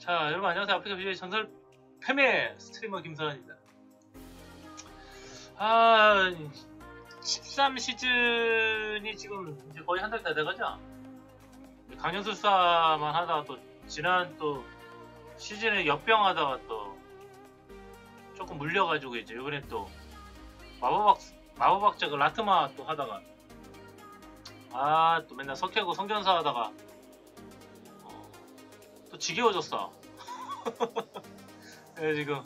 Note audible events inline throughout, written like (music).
자 여러분 안녕하세요. 아프리카 BJ 전설 패매 스트리머 김선환입니다. 아 13시즌이 지금 이제 거의 한 달 다 돼가죠? 강연술사만 하다가 또 지난 또 시즌에 역병하다가 또 조금 물려가지고 이제 이번에 또 마법학 마법학자 그 라트마 또 하다가 아 또 맨날 석회고 성전사 하다가 지겨워졌어. (laughs) 그래서 지금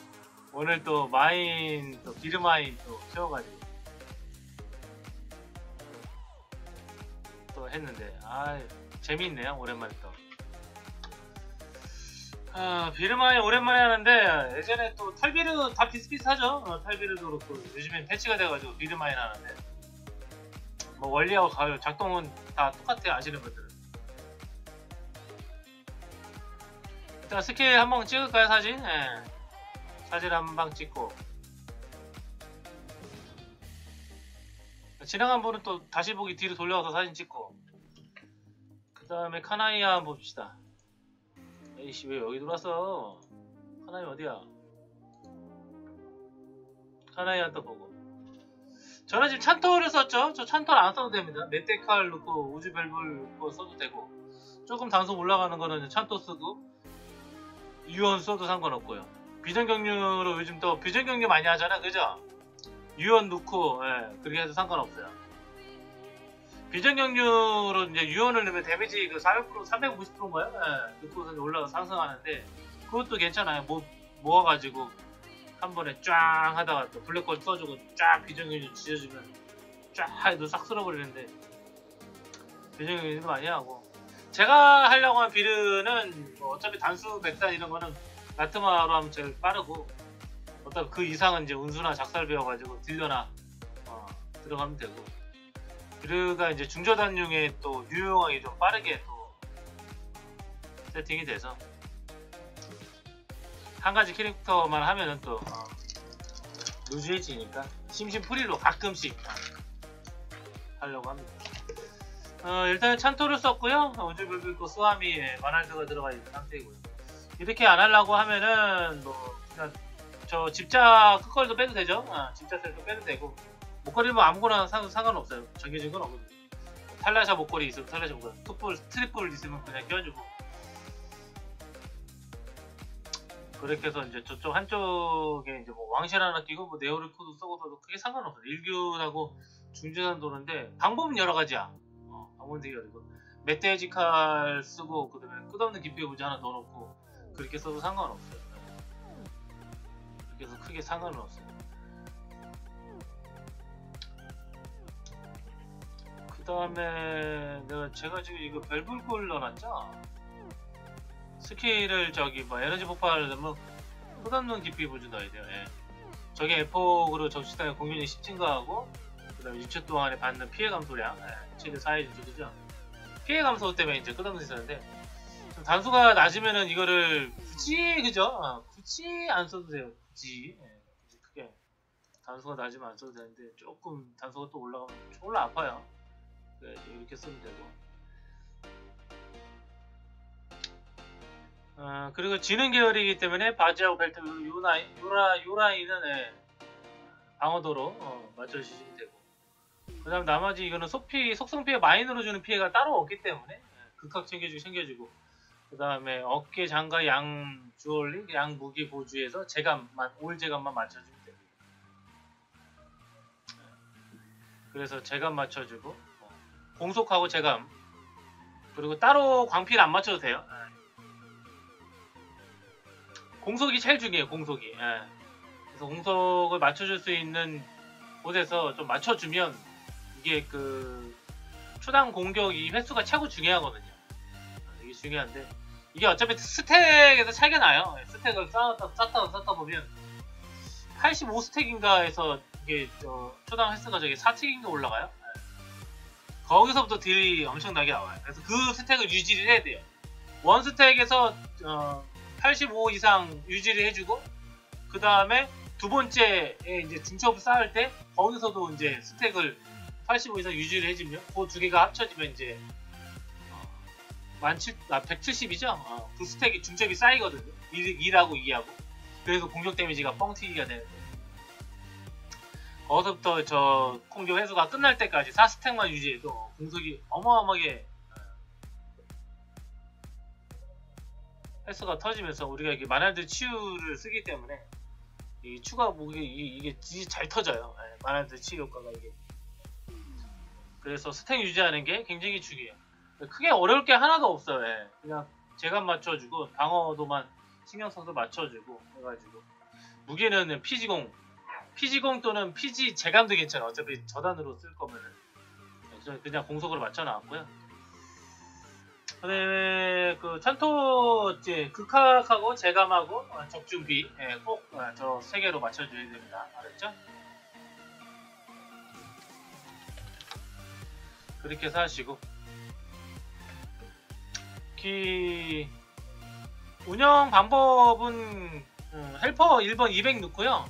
오늘 또 마인 또 비르마인 또 키워가지고 또 했는데 아 재미있네요 오랜만에 또. 아, 비르마인 오랜만에 하는데 예전에 또 탈비르 다 비슷비슷하죠. 어, 탈비르도 그렇고 요즘엔 패치가 돼가지고 비르마인 하는데 뭐 원리하고 가요 작동은 다 똑같아요 아시는 분들은. 일단 스킬 한방 찍을까요 사진? 예. 사진 한 방 찍고 지나간 분은 또 다시 보기 뒤로 돌려서 사진 찍고 그 다음에 카나이아 한번 봅시다. 에이씨 왜 여기 들어왔어? 카나이 어디야? 카나이한테 보고 저는 지금 찬토를 썼죠? 저 찬토를 안 써도 됩니다 멧데칼 넣고 우주 벨블 넣고 써도 되고 조금 단속 올라가는 거는 찬토 쓰고 유언 써도 상관없고요 비전경류로 요즘 또 비전경류 많이 하잖아 그죠? 유언 넣고 예, 그렇게 해도 상관없어요 비전경류로 이제 유언을 넣으면 데미지 그 400% 350%인가요? 예, 올라가 상승하는데 그것도 괜찮아요. 모, 모아가지고 한 번에 쫙 하다가 또 블랙홀 써주고 쫙 비전경류 지어주면 쫙 해도 싹 쓸어버리는데 비전경류도 많이 하고 제가 하려고 한 비르는 뭐 어차피 단수 백단 이런 거는 라트마로 하면 제일 빠르고 어차피 그 이상은 이제 운수나 작살 배워가지고 딜러나 어, 들어가면 되고 비르가 이제 중저단용에 또 유용하게 좀 빠르게 또 세팅이 돼서 한 가지 캐릭터만 하면은 또 어, 루즈해지니까 심심풀이로 가끔씩 하려고 합니다. 어, 일단 찬토를 썼고요. 우주불불 있고 스와미에 마날드가 들어가 있는 상태이고요. 이렇게 안 하려고 하면은 뭐 그냥 저 집자 끝걸도 빼도 되죠. 아, 집자 셀도 빼도 되고 목걸이 뭐 아무거나 상, 상관없어요. 정해진 건 없거든요. 탈라샤 목걸이 있으면 탈라샤 목걸이, 투볼, 트리플 있으면 그냥 껴주고. 그렇게 해서 이제 저쪽 한쪽에 이제 뭐 왕실 하나 끼고 뭐 네오리코도 쓰고서도 크게 상관없어요. 일균하고 중재단 도는데 방법은 여러 가지야. 어, 방법은 되게 여러 고 멧돼지 칼 쓰고 그다음에 끝없는 깊이 부지 하나 더 넣고 그렇게 써도 상관없어요. 그렇게 해서 크게 상관은 없어요. 그 다음에 내가 제가 지금 이거 벨불골 넣어놨죠? 스킬을 저기 뭐 에너지 폭발을 넣으면 끝없는 깊이 부주 넣어야 돼요. 예. 저게 에폭으로 적시당의 공격이 10 증가하고 그 다음에 6초 동안에 받는 피해 감소량 예. 최대 4의 주죠 피해 감소 때문에 이제 끝없는 있었는데 단수가 낮으면은 이거를 굳이 그죠? 어, 굳이 안 써도 돼요. 굳이 예. 크게 단수가 낮으면 안 써도 되는데 조금 단수가 또 올라가면 졸라 아파요. 네, 이렇게 쓰면 되고. 어, 그리고 지능 계열이기 때문에 바지하고 벨트 요라인, 요 라, 요 라인은 네, 방어도로 어, 맞춰주시면 되고. 그 다음 나머지 이거는 속피, 속성 피해 마인으로 주는 피해가 따로 없기 때문에 네, 극각 챙겨주고 챙겨주고. 그 다음에 어깨, 장가, 양 주얼리, 양 무기 보주에서 재감만, 올 재감만 맞춰주면 되고. 그래서 재감 맞춰주고. 공속하고 제감 그리고 따로 광피를 안 맞춰도 돼요 공속이 제일 중요해요 공속이 예. 그래서 공속을 맞춰줄 수 있는 곳에서 좀 맞춰주면 이게 그 초당 공격 이 횟수가 최고 중요하거든요 이게 중요한데 이게 어차피 스택에서 차이가 나요 예, 스택을 쌓았다 쌓다 쌓다 보면 85 스택인가 해서 이게 초당 횟수가 저게 4틱인가 올라가요 거기서부터 딜이 엄청나게 나와요. 그래서 그 스택을 유지를 해야 돼요. 원 스택에서 어, 85 이상 유지를 해주고 그 다음에 두 번째에 이제 중첩을 쌓을 때 거기서도 이제 스택을 85 이상 유지를 해주면 그 두 개가 합쳐지면 이제 어, 만칠 아 170이죠. 어, 그 스택이 중첩이 쌓이거든요. 1, 1하고 2하고. 그래서 공격 데미지가 뻥튀기가 되는데. 거기서부터 저 공격 회수가 끝날 때까지 4스택만 유지해도 공속이 어마어마하게 어, 횟수가 터지면서 우리가 이게 마날드 치유를 쓰기 때문에 이 추가 무기 이- 이게 잘 터져요. 예, 마날드 치유 효과가 이게. 그래서 스택 유지하는 게 굉장히 중요해요. 크게 어려울 게 하나도 없어요. 예. 그냥 재감 맞춰주고 방어도만 신경 써서 맞춰주고 해가지고 무게는 피지공 피지공 또는 피지 재감도 괜찮아. 어차피 저단으로 쓸 거면은 그래서 그냥 공속으로 맞춰놨고요. 그다음에 그 찬토 이제 극학하고 재감하고 어, 적중비 예, 꼭저 세 개로 맞춰줘야 됩니다. 알았죠? 그렇게 하시고 기 운영 방법은 음, 헬퍼 1번 200 넣고요.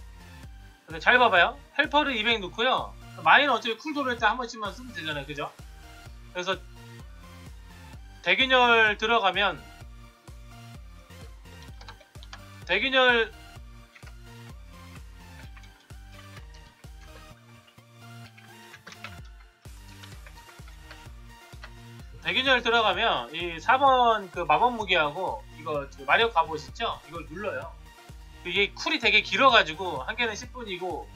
잘 봐봐요. 헬퍼를 200 넣고요. 마인 어차피 쿨 돌릴 때한 번씩만 쓰면 되잖아요. 그죠? 그래서 대균열 들어가면 대균열 대균열 들어가면 이 4번 그 마법 무기하고 이거 그 마력 갑옷 있죠? 이걸 눌러요. 이게 쿨이 되게 길어가지고 한 개는 10분이고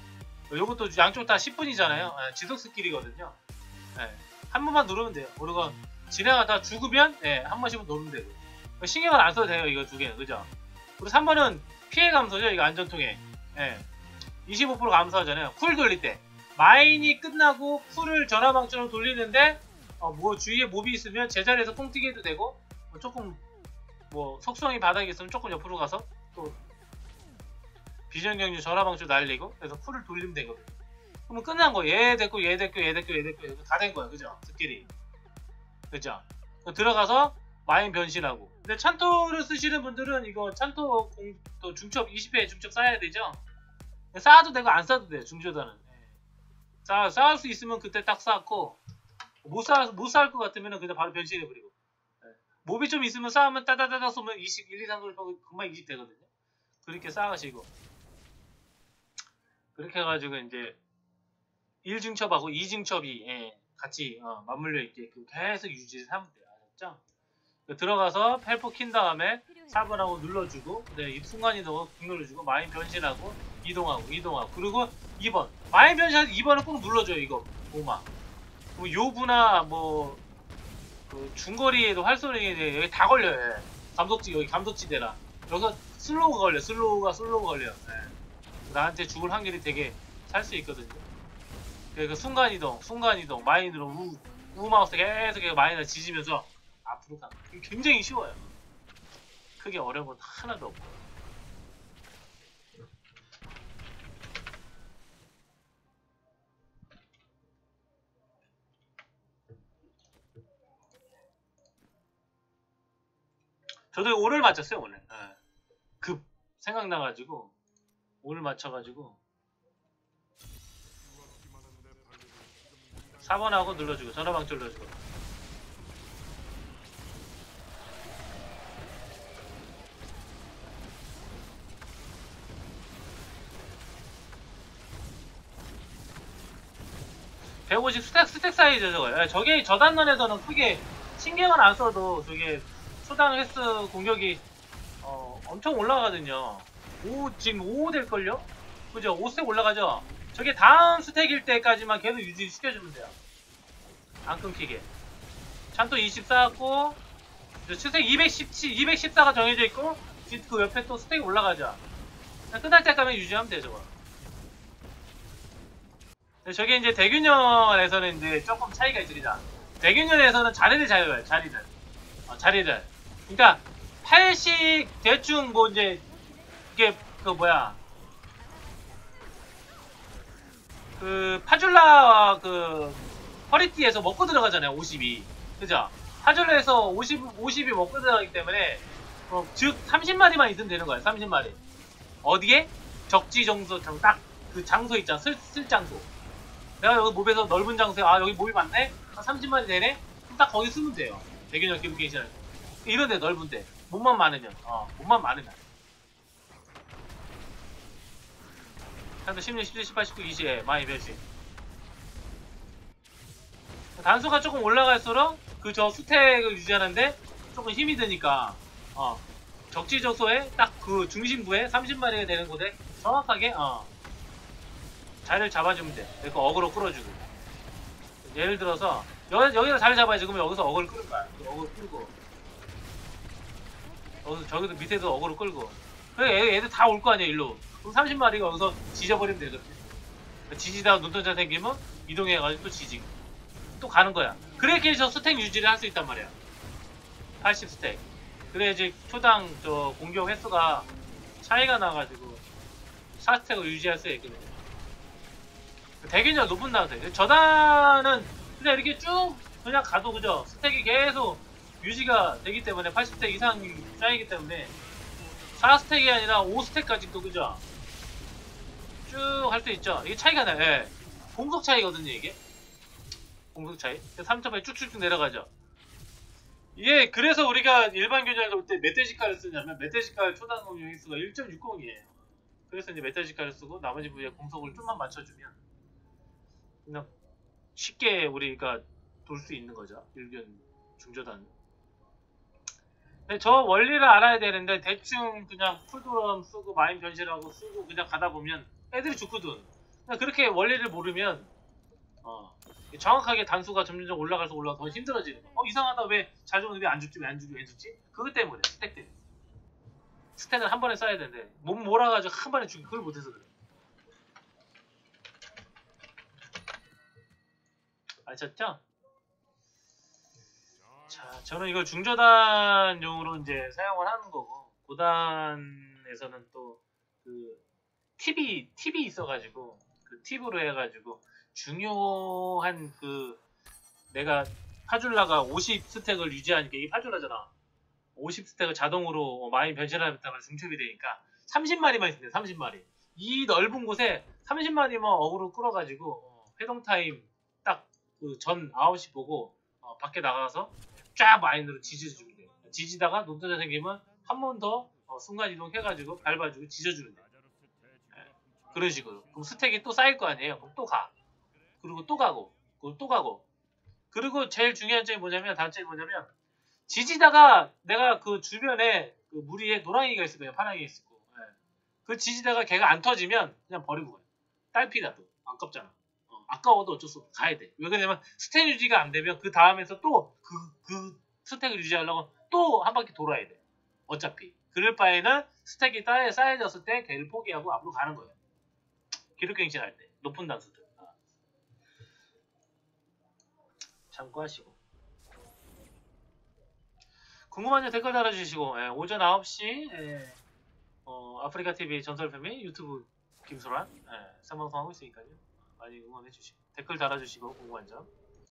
요것도 양쪽 다 10분이잖아요. 지속 스킬이거든요. 예, 한 번만 누르면 돼요. 그리고 지나가다 죽으면 예, 한 번씩만 누르면 되고 신경을 안 써도 돼요. 이거 두 개는 그죠? 그리고 3번은 피해 감소죠. 이거 안전통에 예, 25% 감소하잖아요. 쿨 돌릴 때 마인이 끝나고 쿨을 전화방처럼 돌리는데 어, 뭐 주위에 몹이 있으면 제자리에서 꽁튀기 해도 되고 뭐 조금 뭐 속성이 바닥에 있으면 조금 옆으로 가서 또 비전경류 전화방주 날리고 그래서 쿨을 돌리면 되거든요. 그러면 끝난 거. 얘 됐고 얘 됐고 얘 됐고 얘 됐고 다 된 거야. 그죠? 스킬이. 그죠? 그럼 들어가서 마인 변신하고. 근데 찬토를 쓰시는 분들은 이거 찬토 공, 또 중첩 20회 중첩 쌓아야 되죠? 쌓아도 되고 안 쌓아도 돼요. 중조단은. 예. 쌓, 쌓을 수 있으면 그때 딱 쌓고 못 쌓, 못 쌓을 것 같으면 그냥 바로 변신해버리고. 예. 몹이 좀 있으면 쌓으면 따다다다 쏘면 20, 1, 2, 3, 4, 5, 금방 20 되거든요. 그렇게 쌓으시고. 그렇게 해가지고 이제 1중첩하고 2중첩이 예, 같이 어, 맞물려 있게끔 계속 유지를 하면 돼요. 알았죠? 그 들어가서 펠포 킨 다음에 4번하고 눌러주고 네, 이 순간이동 눌러주고 마인 변신하고 이동하고 이동하고 그리고 2번 마인 변신할 때 2번을 꼭 눌러줘요 이거 뭐 요구나 뭐 그 중거리에도 활쏘리에 여기 다 걸려요. 예. 감독지 여기 감독지대라. 여기서 슬로우가 걸려 슬로우가 슬로우가 걸려 예. 나한테 죽을 확률이 되게 살 수 있거든요. 그 순간 이동 순간 이동 마인으로 우, 우 마우스 계속 마인을 지지면서 앞으로 거. 굉장히 쉬워요. 크게 어려운 건 하나도 없고 저도 오늘 맞췄어요 오늘. 예. 급 생각나가지고 오늘 맞춰가지고. 4번하고 눌러주고 전화방출 눌러주고. (150) 스택 스택 사이즈 저거요. 예, 저게 저 단면에서는 크게 신경을 안 써도 저게 초당 횟수 공격이 어, 엄청 올라가거든요 5 지금 5 될걸요 그죠 5스택 올라가죠 저게 다음 스택일 때까지만 계속 유지 시켜주면 돼요. 안 끊기게. 찬또 20 쌓았고, 스택 217, 214가 정해져 있고, 그 옆에 또 스택이 올라가죠. 끝날 때까지 유지하면 돼요, 저거. 저게 이제 대균열에서는 이제 조금 차이가 있습니다. 대균열에서는 자리를 잡아요, 자리를. 어, 자리를. 그러니까, 80 대충 뭐 이제, 이게, 그 뭐야, 그 파줄라 그 허리띠에서 먹고 들어가잖아요 50이. 그죠? 파줄라에서 50 50이 먹고 들어가기 때문에 어, 즉 30마리만 있으면 되는 거예요 30마리. 어디에? 적지 정도 딱그 장소 있잖아 쓸, 쓸 장소. 내가 여기 몹에서 넓은 장소에 아 여기 몹이 많네? 한 30마리 되네? 딱 거기 쓰면 돼요. 대균열 기분 계시는 이런데 넓은데 몸만 많으면 어 몸만 많으면 상대 16, 17, 18, 19, 20에 많이 변신 단수가 조금 올라갈수록 그저 수택을 유지하는데 조금 힘이 드니까 어 적지적소에 딱 그 중심부에 30마리가 되는 곳에 정확하게 어 자리를 잡아주면 돼. 그러니까 어그로 끌어주고. 예를 들어서 여기 여기서 자리 잡아야지 그러면 여기서 어그를 끌는 거야. 어그를 끌고. 여기서 저기도 밑에도 어그로 끌고. 그래 얘, 얘들 다 올 거 아니야 일로. 그럼 30마리가 여기서 지져버리면 되거든. 지지다가 눈동자 생기면 이동해가지고 또 지지고. 또 가는 거야. 그렇게 해서 스택 유지를 할 수 있단 말이야. 80 스택. 그래야지 초당 저 공격 횟수가 차이가 나가지고 4스택을 유지할 수 있거든요. 대기냐 높은 단세. 저단은 그냥 이렇게 쭉 그냥 가도 그죠? 스택이 계속 유지가 되기 때문에 80스택 이상이 쌓이기 때문에 4스택이 아니라 5스택까지도 그죠? 쭉 할 수 있죠. 이게 차이가 나요. 예. 공속 차이거든요, 이게. 공속 차이. 3점에 쭉쭉쭉 내려가죠. 이게 그래서 우리가 일반 교전에서 볼때 메테지카를 쓰냐면 메테지카 초단 공격 횟수가 1.60이에요. 그래서 이제 메테지카를 쓰고 나머지 부위에 공속을 좀만 맞춰주면 그냥 쉽게 우리가 돌 수 있는 거죠. 일견 중저단. 근데 저 원리를 알아야 되는데 대충 그냥 풀드럼 쓰고 마인 변신하고 쓰고 그냥 가다 보면 애들이 죽거든. 그렇게 원리를 모르면 어, 정확하게 단수가 점점 올라가서 올라가 더 힘들어지는 거. 어 이상하다 왜잘 죽는데 왜안 죽지 왜 안 죽지 왜 죽지? 그것 때문에 스택 때문에. 스택은 한 번에 써야 되는데 몸 몰아가지고 한 번에 죽이 그걸 못해서 그래. 아셨죠? 자, 저는 이걸 중저단용으로 이제 사용을 하는 거고 고단에서는 또그 팁이 팁이 있어가지고 그 팁으로 해가지고 중요한 그 내가 파줄라가 50 스택을 유지하니까 이게 파줄라잖아. 50 스택을 자동으로 많이 변신하면 중첩이 되니까 30마리만 있으면 돼. 30마리. 이 넓은 곳에 30마리만 어그로 끌어가지고 어, 회동 타임 딱 그 전 9시 보고 어, 밖에 나가서 쫙 마인으로 지져주면 돼요. 지지다가 논도자 생기면 한 번더 어, 순간 이동해가지고 밟아주고 지져주면 돼요. 예, 그런 식으로. 그럼 스택이 또 쌓일 거 아니에요. 그럼 또 가. 그리고 또 가고, 그리고 또 가고. 그리고 제일 중요한 점이 뭐냐면, 단점이 뭐냐면, 지지다가 내가 그 주변에 그 무리에 노랑이가 있을 거예요. 파랑이가 있을 거고. 예. 그 지지다가 걔가 안 터지면 그냥 버리고 가요. 딸피라도. 아깝잖아. 어, 아까워도 어쩔 수 없어. 가야 돼. 왜 그러냐면 스택 유지가 안 되면 그 다음에서 또 그, 그 스택을 유지하려고 또 한 바퀴 돌아야 돼. 어차피. 그럴 바에는 스택이 쌓여, 쌓여졌을 때 걔를 포기하고 앞으로 가는 거예요. 기록갱신 할 때. 높은 단수들. 아. 참고하시고. 궁금한 점 댓글 달아주시고, 예, 오전 9시, 예, 어, 아프리카 TV 전설팸이 유튜브 김소란, 예, 생방송하고 있으니까요. 많이 응원해주시고, 댓글 달아주시고, 궁금한 점.